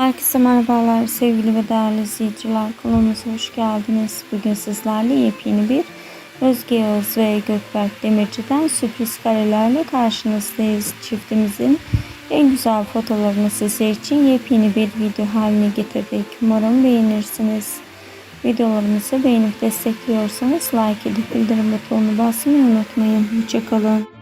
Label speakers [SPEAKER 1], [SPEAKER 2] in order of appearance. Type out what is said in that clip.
[SPEAKER 1] Herkese merhabalar sevgili ve değerli izleyiciler. Kanalımıza hoş geldiniz. Bugün sizlerle yepyeni bir Özge Yağız ve Gökberk Demirci'den sürpriz karelerle karşınızdayız. Çiftimizin en güzel fotoğraflarını sizler için yepyeni bir video haline getirdik. Umarım beğenirsiniz. Videolarımızı beğenip destekliyorsanız like edip bildirim butonunu basmayı unutmayın. Hoşçakalın.